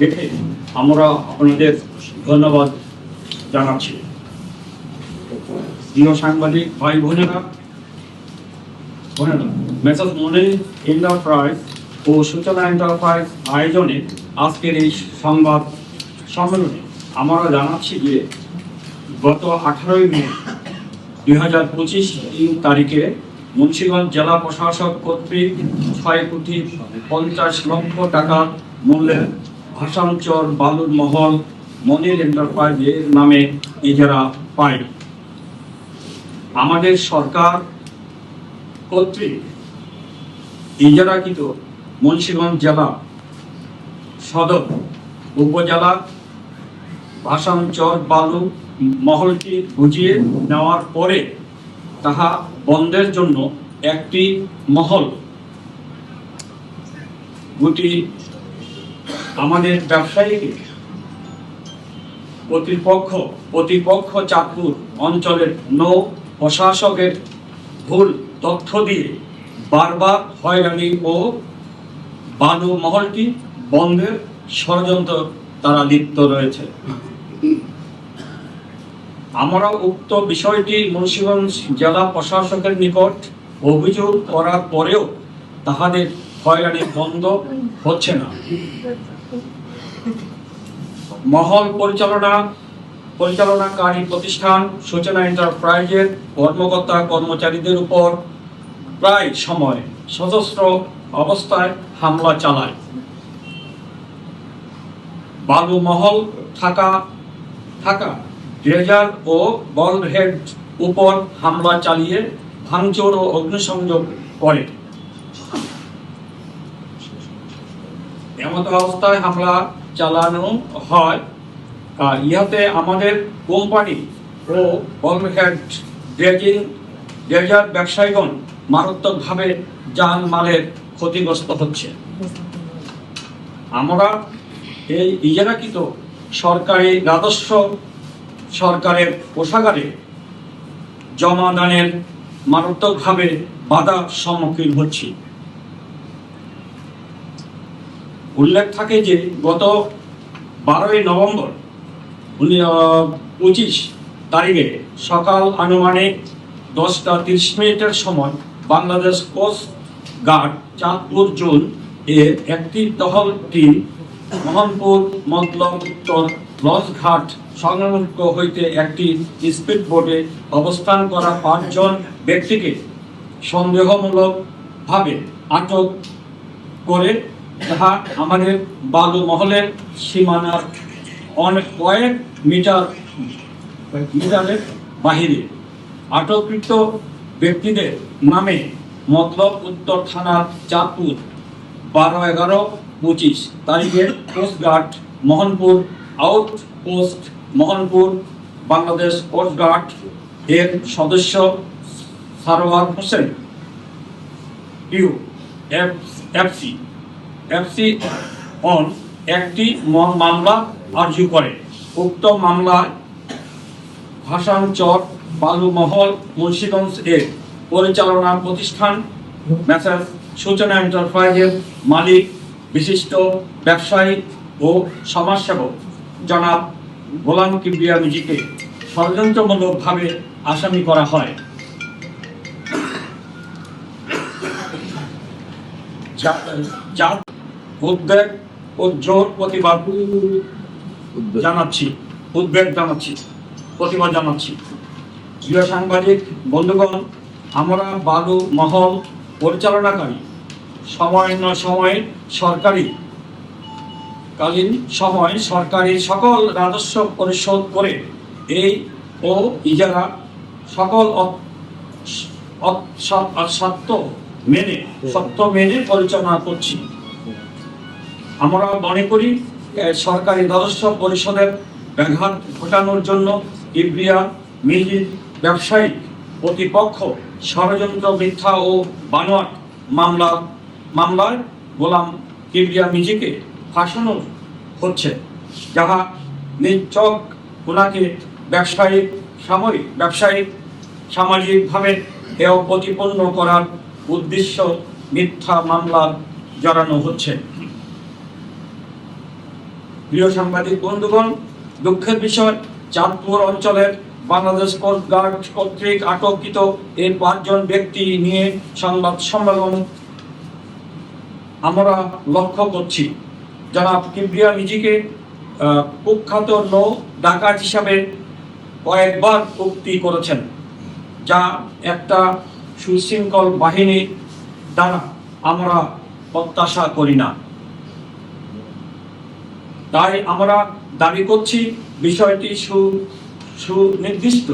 দেখে আমরা আপনাদের ধন্যবাদ জানাচ্ছি। প্রিয় সাংবাদিক ভাই বোনেরা বোনেরা মনে এন্টারপ্রাইজ ও সূচনা এন্টারপ্রাইজ আয়োজনে আজকের এই সংবাদ সম্মেলনে আমরা জানাচ্ছি যে গত আঠারোই মে দুই হাজার পঁচিশ তারিখে মুন্সিগঞ্জ জেলা প্রশাসক কর্তৃক ছয় কোটি পঞ্চাশ লক্ষ টাকা মূল্যের ভাষাঞ্চর বালুর মহল মনির এন্টারপ্রাইজের নামে ইজারা পায়। আমাদের সরকার কর্তৃক ইজারাকৃত মুন্সিগঞ্জ জেলা সদর উপজেলা ভাষাঞ্চর বালু মহলটি বুঝিয়ে নেওয়ার পরে তাহা বন্ধের জন্য একটি মহল গুটি আমাদের ব্যবসায়ী কর্তৃপক্ষ প্রতিপক্ষ চাঁদপুর অঞ্চলের নৌ প্রশাসকের ভুল তথ্য দিয়ে বারবার হয়রানি ও বালু মহলটি বন্ধের ষড়যন্ত্র তারা লিপ্ত রয়েছে। আমরা উক্ত বিষয়টি মুন্সিগঞ্জ জেলা প্রশাসকের নিকট অভিযোগ করার পরেও তাহাদের হয়রানি বন্ধ হচ্ছে না। মহল পরিচালনা, পরিচালনাকারী প্রতিষ্ঠান সূচনা এন্টারপ্রাইজের কর্মকর্তা কর্মচারীদের উপর প্রায় সময় সশস্ত্র অবস্থায় হামলা চালায়। বালু মহল থাকা থাকা, ড্রেজার ও বলহেড উপর হামলা চালিয়ে ভাঙচুর ও অগ্নিসংযোগ করে। এমত অবস্থায় হামলা চালানো হয়। আর ইহাতে আমাদের কোম্পানি ও বলহেড ড্রেজিং, ড্রেজার ব্যবসায়ীগণ মারাত্মকভাবে যান মালের ক্ষতিগ্রস্ত হচ্ছে। আমরা এই ইজারাকৃত সরকারি রাজস্ব সরকারের কোষাগারে জমাদানের মারাত্মকভাবে বাধার সম্মুখীন হচ্ছি। উল্লেখ থাকে যে গত বারোই নভেম্বর পঁচিশ তারিখে সকাল আনুমানিক দশটা তিরিশ মিনিটের সময় Bangladesh coast guard Chandpur zone এর একটি টহল টিম মোহনপুর মতলব উত্তর লঞ্চঘাট সংলগ্ন হইতে একটি স্পিড বোটে অবস্থান করা পাঁচজন ব্যক্তিকে সন্দেহমূলক ভাবে আটক করে তাহা আমাদের বালু মহলের সীমানার অনেক কয়েক মিটার মিটারের বাহিরে। আটককৃত ব্যক্তিদের নামে মতলব উত্তর থানার চাঁদপুর, বারো এগারো পঁচিশ তারিখে coast guard Mohanpur, out post Mohanpur, Bangladesh coast guard এর সদস্য Sarwar Hossain, U F FC FC on একটি মামলা আর্জি করে। উক্ত মামলায় ভাষাঞ্চর বালুমহল মুন্সিগঞ্জ এর পরিচালনা প্রতিষ্ঠান মেসার সূচনা এন্টারপ্রাইজের মালিক বিশিষ্ট ব্যবসায়ী ও সমাজসেবক। জনাব গোলাম কিবরিয়া মিজিকে ষড়যন্ত্রমূলকভাবে আসামি করা হয়। যা উদ্বেগ ও জোর প্রতিবাদ জানাচ্ছি, উদ্বেগ জানাচ্ছি, প্রতিবাদ জানাচ্ছি। প্রিয় সাংবাদিক, বন্ধুগণ, আমরা বালু মহল পরিচালনাকারী, সময় ন সময় সরকারি, কালীন সময় সরকারি সকল রাজস্ব পরিশোধ করে এই ও ইজারা সকল সত্য মেনে সত্য মেনে পরিচালনা করছি। আমরা মনে করি সরকারি রাজস্ব পরিষদের ব্যাঘাত ঘটানোর জন্য ইব্রিয়া মিলি ব্যবসায়ী প্রতিপক্ষ, ষড়যন্ত্র, মিথ্যা ও বানোয়াট মামলা, মামলায় গোলাম কিবরিয়া মিজিকে ফাঁসানো হচ্ছে, যাহা নিচক ওনাকে ব্যবসায়িক, সাময়িক, ব্যবসায়িক, সামাজিকভাবে হেয় প্রতিপন্ন করার উদ্দেশ্য মিথ্যা মামলা জড়ানো হচ্ছে। প্রিয় সাংবাদিক বন্ধুগণ দুঃখের বিষয় চাঁদপুর অঞ্চলের বাংলাদেশ কোস্ট গার্ড কর্তৃক আটককৃত এই পাঁচজন ব্যক্তি নিয়ে সংবাদ সম্মেলন আমরা লক্ষ্য করছি। জনাব কিবরিয়া আহ, কুখ্যাত নৌ ডাকাত হিসাবে কয়েকবার উক্তি করেছেন যা একটা সুশৃঙ্খল বাহিনীর দ্বারা আমরা প্রত্যাশা করি না। তাই আমরা দাবি করছি বিষয়টি সু, সুনির্দিষ্ট,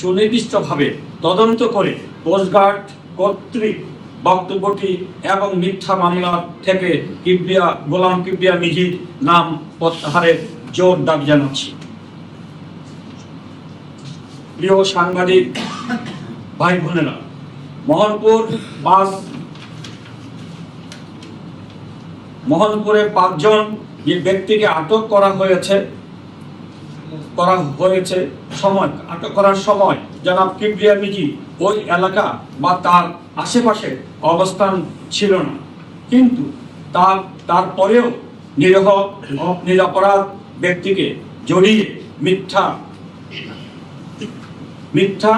সুনির্দিষ্টভাবে তদন্ত করে কোস্টগার্ড কর্তৃক বক্তব্যটি এবং মিথ্যা মামলা থেকে কিবরিয়া, গোলাম কিবরিয়া মিজির নাম প্রত্যাহারের জোর দাবি জানাচ্ছি। প্রিয় সাংবাদিক ভাই বোনেরা মোহনপুর বাস মোহনপুরে পাঁচজন যে ব্যক্তিকে আটক করা হয়েছে করা হয়েছে সময়, আটক করার সময়, জনাব কিবরিয়া মিজি, ওই এলাকা বা তার আশেপাশে অবস্থান ছিল না। কিন্তু তার, তারপরেও নিরহ নিরাপরাধ ব্যক্তিকে জড়িয়ে মিথ্যা মিথ্যা